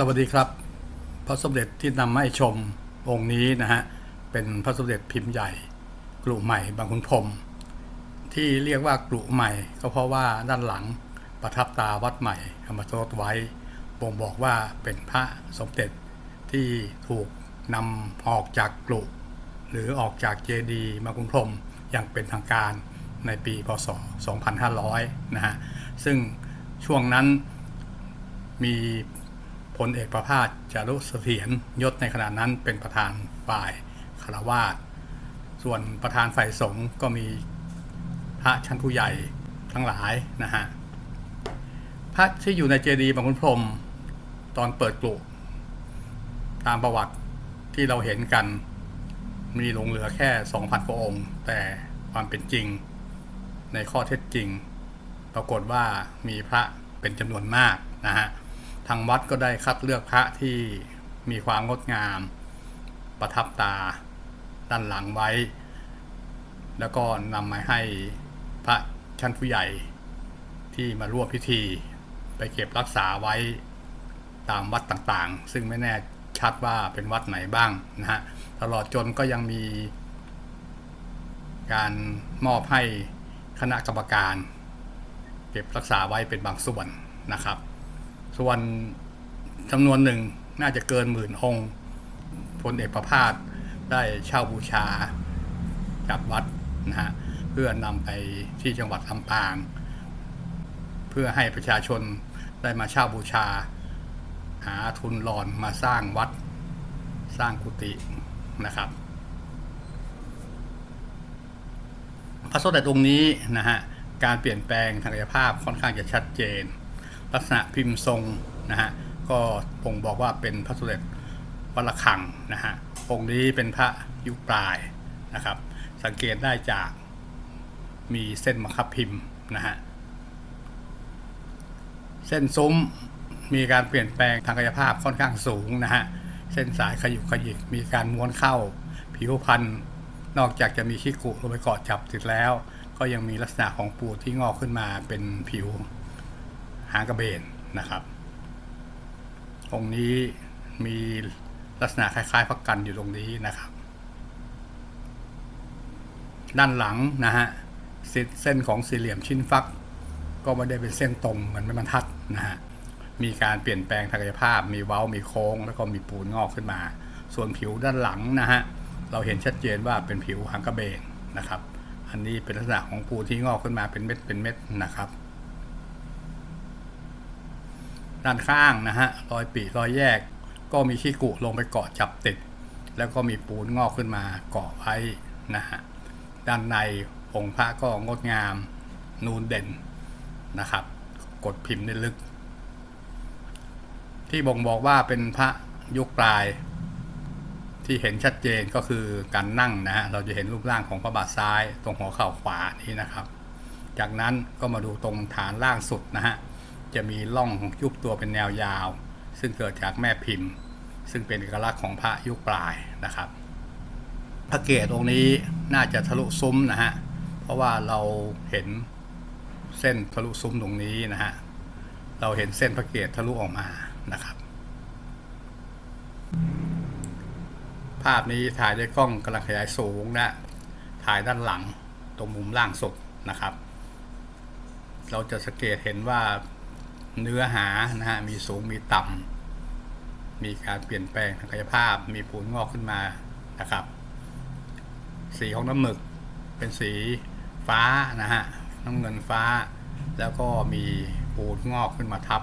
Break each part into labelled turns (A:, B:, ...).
A: สวัสดีครับ พระสมเด็จที่นำมาให้ชมองค์นี้นะฮะเป็นพระสมเด็จพิมพ์ใหญ่กลุ่มใหม่บางขุนพรมที่เรียกว่ากลุ่มใหม่ ก็เพราะว่าด้านหลังประทับตาวัดใหม่เอามโทษไว้บ่งบอกว่าเป็นพระสมเด็จที่ถูกนำออกจากกลุ่หรือออกจากเจดีย์บางขุนพรมอย่างเป็นทางการในปีพศ 2500 นะฮะซึ่งช่วงนั้นมี พลเอกประภาสจารุเสถียรยศในขณะนั้นเป็นประธานฝ่ายคารวาสส่วนประธานฝ่ายสงฆ์ก็มีพระชั้นผู้ใหญ่ทั้งหลายนะฮะพระที่อยู่ในเจดีย์บางขุนพรมตอนเปิดกลุ่ตามประวัติที่เราเห็นกัน มีหลงเหลือแค่ 2,000กว่าองค์ แต่ความเป็นจริงในข้อเท็จจริง ปรากฏว่ามีพระเป็นจำนวนมากนะฮะ ทางวัดก็ได้คัดเลือกพระที่มีความงดงาม ประทับตาด้านหลังไว้ แล้วก็นำมาให้พระชั้นผู้ใหญ่ที่มาร่วมพิธี ไปเก็บรักษาไว้ตามวัดต่างๆ ซึ่งไม่แน่ชัดว่าเป็นวัดไหนบ้างนะฮะตลอดจนก็ยังมี การมอบให้คณะกรรมการ เก็บรักษาไว้เป็นบางส่วนนะครับ ส่วนจำนวนหนึ่งน่าจะเกินหมื่นองค์พลเอกประภาสได้เช่าบูชาจากวัดนะฮะเพื่อนำไปที่จังหวัดลำปาง เพื่อให้ประชาชนได้มาเช่าบูชา หาทุนหลอนมาสร้างวัดสร้างกุฏินะครับ พระสมเด็จองค์นี้นะฮะการเปลี่ยนแปลงทางกายภาพค่อนข้างจะชัดเจน ลักษณะพิมพ์ทรงนะฮะก็บ่งบอกว่าเป็นพระสมเด็จวัดระฆังนะฮะองค์นี้เป็นพระยุคปลายนะครับ สังเกตได้จากมีเส้นมังคับพิมพ์นะฮะเส้นซุ้มมีการเปลี่ยนแปลงทางกายภาพค่อนข้างสูงนะฮะเส้นสายขยุกขยิกมีการม้วนเข้า ผิวพันธุ์นอกจากจะมีขี้กุลงไปเกาะจับติดแล้ว ก็ยังมีลักษณะของปูที่งอกขึ้นมาเป็นผิว หางกระเบนนะครับ องค์นี้มีลักษณะคล้ายๆพักกันอยู่ตรงนี้นะครับ ด้านหลังนะฮะเส้นของสี่เหลี่ยมชิ้นฟัก ก็ไม่ได้เป็นเส้นตรงเหมือนไม้บรรทัดนะฮะมีการเปลี่ยนแปลงทางกายภาพ มีเว้า มีโค้ง แล้วก็มีปูนงอกขึ้นมา ส่วนผิวด้านหลังนะฮะ เราเห็นชัดเจนว่าเป็นผิวหางกระเบนนะครับ อันนี้เป็นลักษณะของปูที่งอกขึ้นมาเป็นเม็ดเป็นเม็ดนะครับ ด้านข้างนะฮะรอยปีรอยแยก ก็มีขี้กุลงไปเกาะจับติด แล้วก็มีปูนงอกขึ้นมาเกาะไว้นะฮะด้านในองค์พระก็งดงามนูนเด่นนะครับ กดพิมพ์ได้ลึก ที่บ่งบอกว่าเป็นพระยุคปลาย ที่เห็นชัดเจนก็คือการนั่งนะฮะเราจะเห็นรูปร่างของพระบาทซ้าย ตรงหัวเข่าขวานี่นะครับ จากนั้นก็มาดูตรงฐานล่างสุดนะฮะ จะมีร่องยุบตัวเป็นแนวยาว ซึ่งเกิดจากแม่พิมพ์ ซึ่งเป็นเอกลักษณ์ของพระยุคปลายนะครับ พระเกศองค์นี้น่าจะทะลุซุ้มนะฮะเพราะว่าเราเห็นเส้นทะลุซุ้มตรงนี้นะฮะเราเห็นเส้นพระเกศทะลุออกมานะครับ ภาพนี้ถ่ายด้วยกล้องกำลังขยายสูงนะถ่ายด้านหลังตรงมุมล่างสุดนะครับ เราจะสังเกตเห็นว่า เนื้อหานะฮะมีสูงมีต่ำมีการเปลี่ยนแปลงทางกายภาพ มีปูนงอกขึ้นมานะครับ สีของน้ำหมึกเป็นสีฟ้านะฮะน้ำเงินฟ้า แล้วก็มีปูนงอกขึ้นมาทับ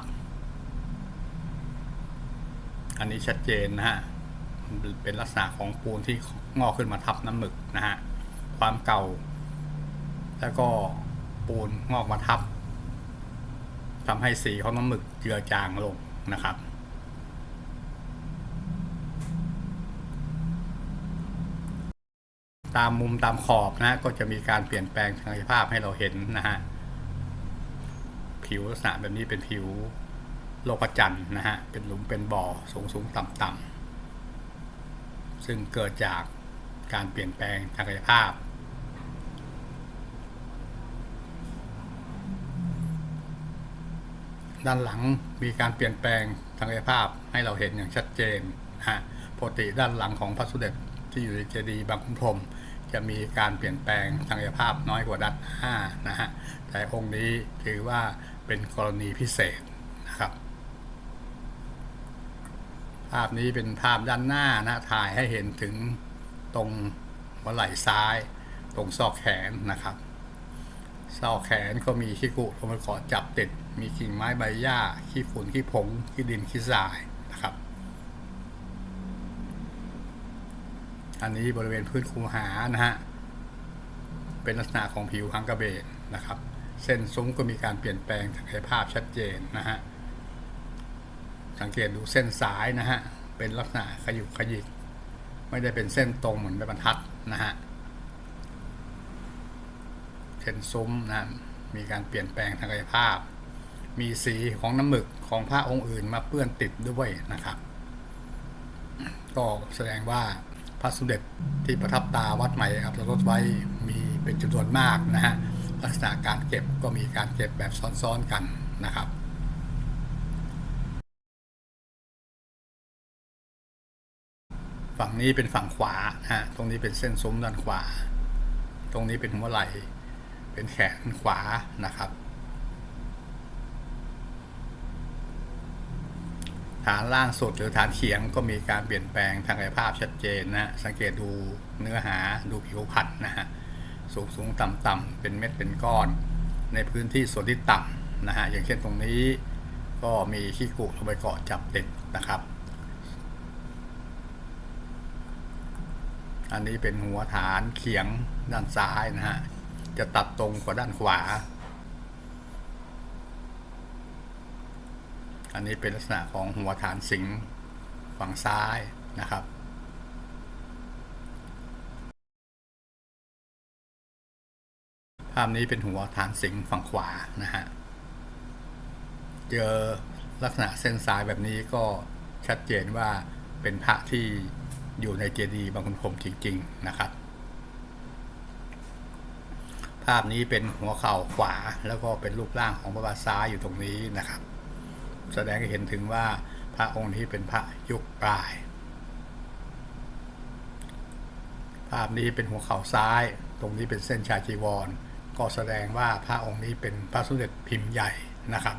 A: อันนี้ชัดเจนนะฮะเป็นลักษณะของปูนที่งอกขึ้นมาทับน้ำหมึกนะฮะความเก่า แล้วก็ปูนงอกมาทับ ทำให้สีของน้ำหมึกเจือจางลงนะครับ ตามมุมตามขอบนะก็จะมีการเปลี่ยนแปลงทางกายภาพให้เราเห็นนะฮะผิวลักษณะแบบนี้เป็นผิวโลกจันทร์นะฮะ เป็นหลุมเป็นบ่อสูงสูงต่ำต่ำซึ่งเกิดจากการเปลี่ยนแปลงทางกายภาพ ด้านหลังมีการเปลี่ยนแปลงทางกายภาพให้เราเห็นอย่างชัดเจนนะฮะปกติด้านหลังของพระสุเด็จที่อยู่ในเจดีย์บางขุนพรหมจะมีการเปลี่ยนแปลงทางกายภาพน้อยกว่าด้านหน้านะฮะแต่องค์นี้ถือว่าเป็นกรณีพิเศษนะครับ ภาพนี้เป็นภาพด้านหน้านะถ่ายให้เห็นถึงตรงหัวไหล่ซ้าย ตรงซอกแขนนะครับ ซอกแขนก็มีขี้กุลงมาขอจับติด มีกิ่งไม้ใบหญ้า ขี้ฝุ่นขี้ผง ขี้ดินขี้ทรายนะครับ อันนี้บริเวณพื้นคูหานะฮะ เป็นลักษณะของผิวหางกระเบนนะครับ เส้นซุ้มก็มีการเปลี่ยนแปลงทางกายภาพชัดเจนนะฮะ สังเกตดูเส้นสายนะฮะ เป็นลักษณะขยุกขยิก ไม่ได้เป็นเส้นตรงเหมือนใบบรรทัดนะฮะ ช่นซุ้มนะมีการเปลี่ยนแปลงทางกายภาพ มีสีของน้ำหมึกของพระองค์อื่นมาเปื้อนติดด้วยนะครับ ก็แสดงว่าพระสมเด็จที่ประทับตาวัดใหม่ครับเราลดไว้มีเป็นจำนวนมากนะฮะลักษณะการเก็บก็มีการเก็บแบบซ้อนๆกันนะครับฝั่งนี้เป็นฝั่งขวานะฮะ ตรงนี้เป็นเส้นซุ้มด้านขวา ตรงนี้เป็นหัวไหล่ เป็นแขนขวานะครับ ฐานล่างสุดหรือฐานเขียงก็มีการเปลี่ยนแปลงทางกายภาพชัดเจนนะสังเกตดูเนื้อหาดูผิวพันนะฮะสูงสูงต่ำต่ำเป็นเม็ดเป็นก้อน ในพื้นที่ส่วนที่ต่ำนะฮะอย่างเช่นตรงนี้ก็มีขี้กุลงไปเกาะจับติดนะครับ อันนี้เป็นหัวฐานเขียงด้านซ้ายนะฮะ จะตัดตรงกว่าด้านขวา อันนี้เป็นลักษณะของหัวฐานสิงห์ฝั่งซ้ายนะครับภาพนี้เป็นหัวฐานสิงห์ฝั่งขวานะฮะ เจอลักษณะเส้นสายแบบนี้ก็ชัดเจนว่าเป็นพระที่อยู่ในเจดีย์บางขุนพรมจริง ๆ นะครับ ภาพนี้เป็นหัวเข่าขวา แล้วก็เป็นรูปร่างของพระบาทซ้ายอยู่ตรงนี้นะครับ แสดงให้เห็นถึงว่าพระองค์นี้เป็นพระยุคปลาย ภาพนี้เป็นหัวเข่าซ้าย ตรงนี้เป็นเส้นชาจีวร ก็แสดงว่าพระองค์นี้เป็นพระสมเด็จพิมพ์ใหญ่นะครับ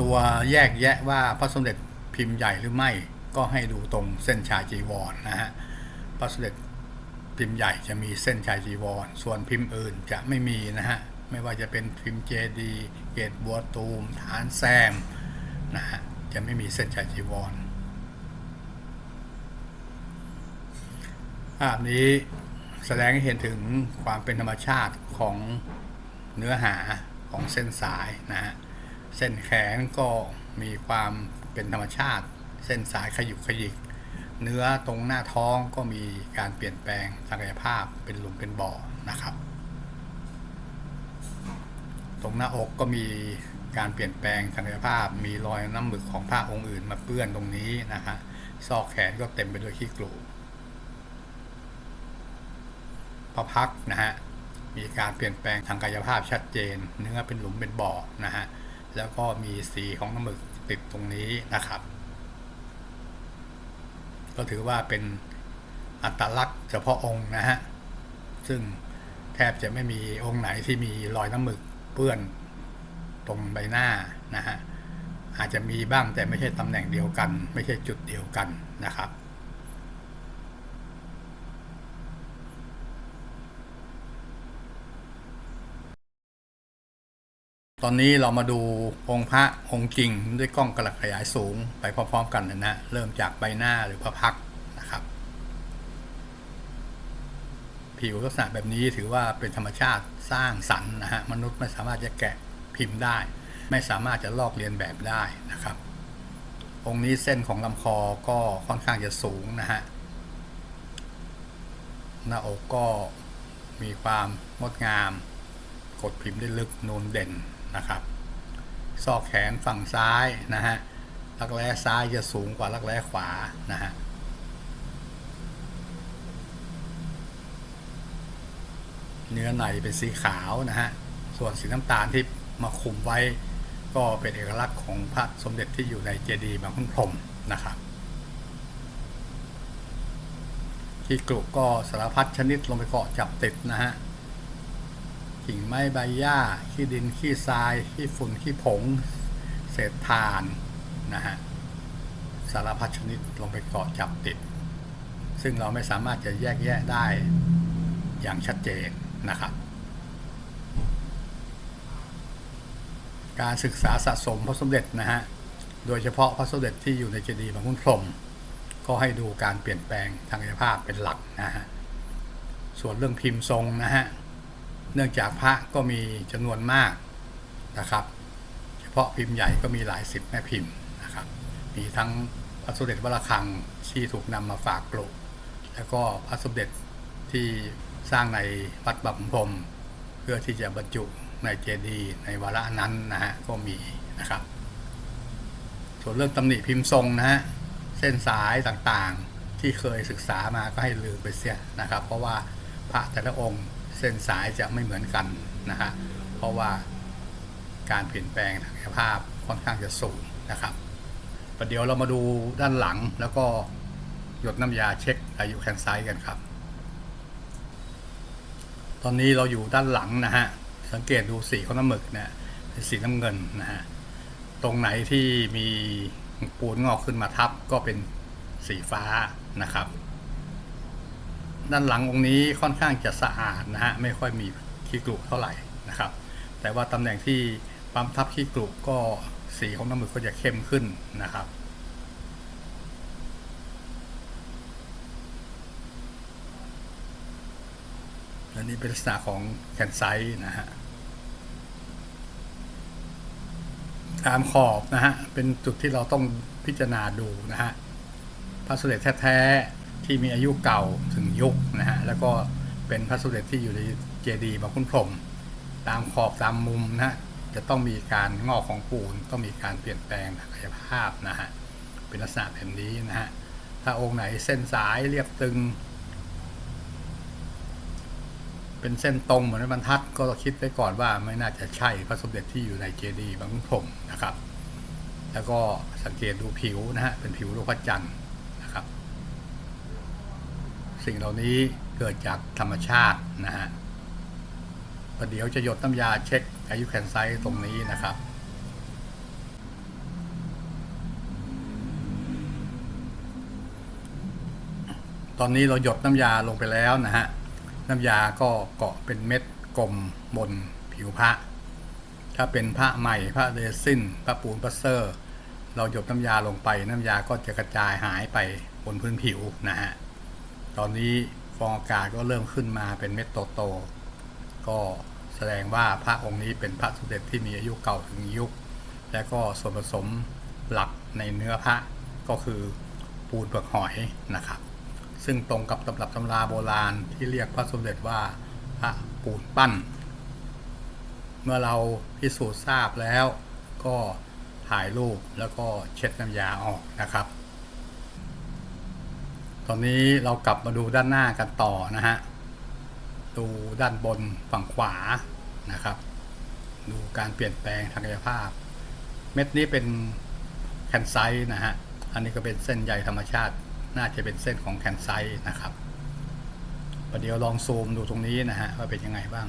A: ตัวแยกแยะว่าพระสมเด็จพิมพ์ใหญ่หรือไม่ก็ให้ดูตรงเส้นชาจีวรนะฮะพระสมเด็จ พิมพ์ใหญ่จะมีเส้นชายจีวร ส่วนพิมพ์อื่นจะไม่มีนะฮะ ไม่ว่าจะเป็นพิมพ์เจดีเกตบัวตูม ฐานแซมนะฮะ จะไม่มีเส้นชายจีวร ภาพนี้แสดงให้เห็นถึงความเป็นธรรมชาติของเนื้อหาของเส้นสายนะฮะ เส้นแขนก็มีความเป็นธรรมชาติ เส้นสายขยุกขยิก เนื้อตรงหน้าท้องก็มีการเปลี่ยนแปลงทางกายภาพเป็นหลุมเป็นบ่อนะครับ ตรงหน้าอกก็มีการเปลี่ยนแปลงทางกายภาพ มีรอยน้ำหมึกของผ้าองค์อื่นมาเปื้อนตรงนี้นะฮะซอกแขนก็เต็มไปด้วยขี้กลูพระพักนะฮะมีการเปลี่ยนแปลงทางกายภาพชัดเจน เนื้อเป็นหลุมเป็นบ่อนะฮะแล้วก็มีสีของน้ำหมึกติดตรงนี้นะครับ ก็ถือว่าเป็นอัตลักษณ์เฉพาะองค์นะฮะ ซึ่งแทบจะไม่มีองค์ไหนที่มีรอยน้ำหมึกเปื้อนตรงใบหน้านะฮะอาจจะมีบ้างแต่ไม่ใช่ตำแหน่งเดียวกัน ไม่ใช่จุดเดียวกันนะครับ อนนี้เรามาดูองค์พระองค์จริงด้วยกล้องกระขยายสูงไปพร้อมๆกันนะนะเริ่มจากใบหน้าหรือพระพักนะครับ ผิวลักษณะแบบนี้ถือว่าเป็นธรรมชาติสร้างสรรค์นะฮะมนุษย์ไม่สามารถจะแกะพิมพ์ได้ ไม่สามารถจะลอกเลียนแบบได้นะครับ องค์นี้เส้นของลำคอก็ค่อนข้างจะสูงนะฮะหน้าอกก็มีความงดงาม กดพิมพ์ได้ลึกนูนเด่นนะครับซอกแขนฝั่งซ้ายนะฮะรักแร้ซ้ายจะสูงกว่ารักแร้ขวานะฮะเนื้อในเป็นสีขาวนะฮะส่วนสีน้ำตาลที่มาคุมไว้ก็เป็นเอกลักษณ์ของพระสมเด็จที่อยู่ในเจดีย์บางขุนพรหมนะครับที่กลุก็สารพัดชนิดลงไปเกาะจับติดนะฮะ กิ่งไม้ใบหญ้า ขี้ดิน ขี้ทราย ขี้ฝุ่น ขี้ผง เศษถ่าน นะฮะ สารพัดชนิดลงไปเกาะจับติด ซึ่งเราไม่สามารถจะแยกแยะได้อย่างชัดเจนนะครับ การศึกษาสะสมพระสมเด็จนะฮะ โดยเฉพาะพระสมเด็จที่อยู่ในเจดีย์บางขุนพรม ก็ให้ดูการเปลี่ยนแปลงทางกายภาพเป็นหลักนะฮะ ส่วนเรื่องพิมพ์ทรงนะฮะ เนื่องจากพระก็มีจำนวนมากนะครับ เฉพาะพิมพ์ใหญ่ก็มีหลายสิบแม่พิมพ์นะครับ มีทั้งพระสมเด็จวระฆังที่ถูกนำมาฝากกลุแล้วก็พระสมเด็จที่สร้างในวัดบางขุนพรมเพื่อที่จะบรรจุในเจดีย์ในวาระนั้นนะฮะก็มีนะครับ ส่วนเรื่องตำหนิพิมพ์ทรงนะฮะเส้นสายต่างๆที่เคยศึกษามาก็ให้ลืมไปเสียนะครับ เพราะว่าพระแต่ละองค์ เส้นสายจะไม่เหมือนกันนะฮะเพราะว่าการเปลี่ยนแปลงทางกายภาพค่อนข้างจะสูงนะครับประเดี๋ยวเรามาดูด้านหลังแล้วก็หยดน้ำยาเช็คอายุแคนไซต์กันครับ ตอนนี้เราอยู่ด้านหลังนะฮะ สังเกตดูสีของน้ำหมึกเนี่ยเป็นสีน้ำเงินนะฮะ ตรงไหนที่มีปูนงอกขึ้นมาทับก็เป็นสีฟ้านะครับ ด้านหลังองค์นี้ค่อนข้างจะสะอาดนะฮะไม่ค่อยมีขี้กรุเท่าไหร่นะครับ แต่ว่าตำแหน่งที่ปั๊มทับขี้กรุกก็สีของน้ำหมึกก็จะเข้มขึ้นนะครับอันนี้เป็นลักษณะของแคนไซต์นะฮะตามขอบนะฮะเป็นจุดที่เราต้องพิจารณาดูนะฮะพระสเด็จแท้ๆ ที่มีอายุเก่าถึงยุคนะฮะแล้วก็เป็นพระสมเด็จที่อยู่ในเจดีย์บางขุนพรมตามขอบตามมุมนะฮะจะต้องมีการงอกของปูนต้องมีการเปลี่ยนแปลงทางกายภาพนะฮะเป็นลักษณะแบบนี้นะฮะถ้าองค์ไหนเส้นสายเรียบตึง เป็นเส้นตรงเหมือนบรรทัดก็คิดไว้ก่อนว่าไม่น่าจะใช่พระสมเด็จที่อยู่ในเจดีย์บางขุนพรมนะครับ แล้วก็สังเกตดูผิวนะฮะเป็นผิวรูปพระจันทร์ สิ่งเหล่านี้เกิดจากธรรมชาตินะฮะประเดี๋ยวจะหยดน้ำยาเช็คอายุแคนไซต์ตรงนี้นะครับ ตอนนี้เราหยดน้ำยาลงไปแล้วนะฮะ น้ำยาก็เกาะเป็นเม็ดกลมบนผิวพระ ถ้าเป็นพระใหม่พระเรซินพระปูนพระเซอร์ เราหยดน้ำยาลงไป น้ำยาก็จะกระจายหายไปบนพื้นผิวนะฮะ ตอนนี้ฟองอากาศก็เริ่มขึ้นมาเป็นเม็ดโตๆก็แสดงว่าพระองค์นี้เป็นพระสมเด็จที่มีอายุเก่าถึงยุค และก็ส่วนผสมหลักในเนื้อพระก็คือปูนเปลือกหอยนะครับ ซึ่งตรงกับตำรับตำราโบราณที่เรียกพระสมเด็จว่าพระปูนปั้น เมื่อเราพิสูจน์ทราบแล้วก็ถ่ายรูปแล้วก็เช็ดน้ำยาออกนะครับ ตอนนี้เรากลับมาดูด้านหน้ากันต่อนะฮะ ดูด้านบนฝั่งขวานะครับ ดูการเปลี่ยนแปลงทางกายภาพ เม็ดนี้เป็นแคนไซต์นะฮะ อันนี้ก็เป็นเส้นใยธรรมชาติ น่าจะเป็นเส้นของแคนไซต์นะครับประเดี๋ยวลองซูมดูตรงนี้นะฮะว่าเป็นยังไงบ้าง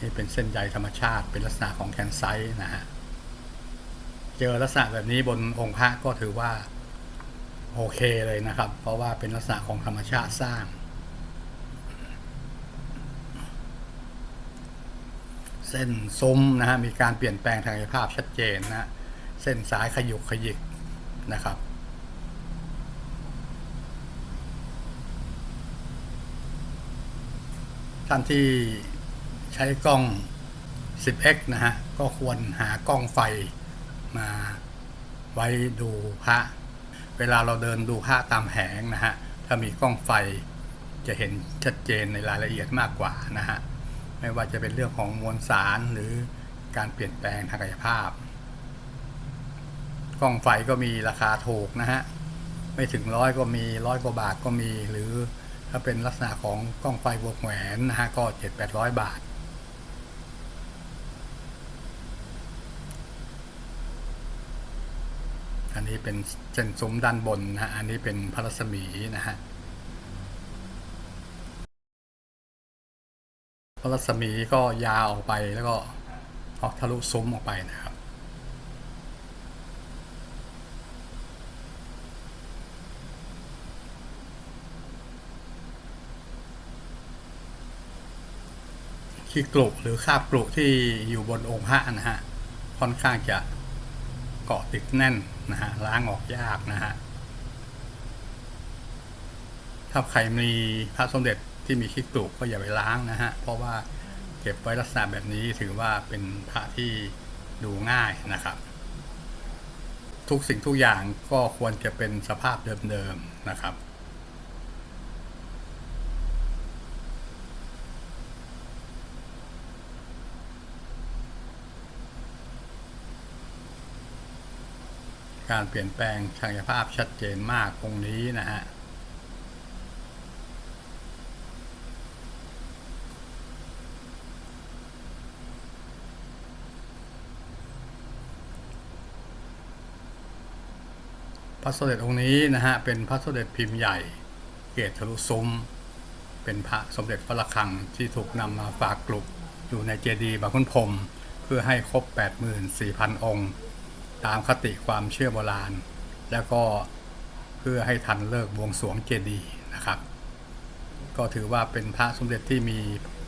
A: นี่เป็นเส้นใยธรรมชาติ เป็นลักษณะของแคนไซต์นะฮะ เจอลักษณะแบบนี้บนองค์พระก็ถือว่า โอเคเลยนะครับ เพราะว่าเป็นลักษณะของธรรมชาติสร้าง เส้นซุ้มนะฮะมีการเปลี่ยนแปลงทางกายภาพชัดเจนนะฮะเส้นสายขยุกขยิกนะครับท่านที่ใช้กล้อง 10x นะฮะ ก็ควรหากล้องไฟมาไว้ดูพระ เวลาเราเดินดูพระตามแผงนะฮะถ้ามีกล้องไฟจะเห็นชัดเจนในรายละเอียดมากกว่านะฮะไม่ว่าจะเป็นเรื่องของมวลสารหรือการเปลี่ยนแปลงทางกายภาพ กล้องไฟก็มีราคาถูกนะฮะไม่ถึงร้อยก็มีร้อยกว่าบาทก็มี หรือถ้าเป็นลักษณะของกล้องไฟบวกแหวนนะฮะก็เจ็ดแปดร้อยบาท อันนี้เป็นเส้นซุ้มด้านบนนะฮะอันนี้เป็นพระรัศมีนะฮะพระรัศมีก็ยาวออกไปแล้วก็ออกทะลุซุ้มออกไปนะครับ ขี้กลุหรือคาบกลุที่อยู่บนองค์พระนะฮะค่อนข้างจะเกาะติดแน่น นะฮะล้างออกยากนะฮะถ้าใครมีพระสมเด็จที่มีคิกลุก็อย่าไปล้างนะฮะเพราะว่าเก็บไว้ลักษณะแบบนี้ถือว่าเป็นพระที่ดูง่ายนะครับ ทุกสิ่งทุกอย่างก็ควรจะเป็นสภาพเดิมๆนะครับ การเปลี่ยนแปลงศักยภาพชัดเจนมากตรงนี้นะฮะพระสมเด็จองค์นี้นะฮะเป็นพระสมเด็จพิมพ์ใหญ่เกศทะลุซุ้มเป็นพระสมเด็จพระระฆังที่ถูกนำมาฝากกลุกอยู่ในเจดีย์บางขุนพรมเพื่อให้ครบ 84,000 องค์ ตามคติความเชื่อโบราณ แล้วก็เพื่อให้ทันเลิกบวงสวงเจดีย์นะครับ ก็ถือว่าเป็นพระสมเด็จที่มี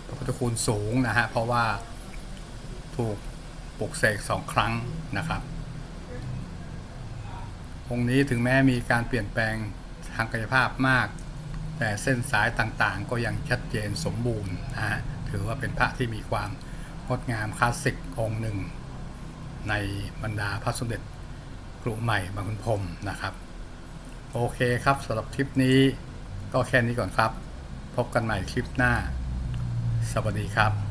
A: พระพุทธคุณสูงนะฮะเพราะว่าถูกปลุกเสกสองครั้งนะครับ องค์นี้ถึงแม้มีการเปลี่ยนแปลงทางกายภาพมาก แต่เส้นสายต่างๆ ก็ยังชัดเจนสมบูรณ์นะฮะถือว่าเป็นพระที่มีความงดงามคลาสสิกองค์หนึ่ง ในบรรดาพระสมเด็จกรุใหม่บางขุนพรมนะครับ โอเคครับสำหรับคลิปนี้ก็แค่นี้ก่อนครับ พบกันใหม่คลิปหน้า สวัสดีครับ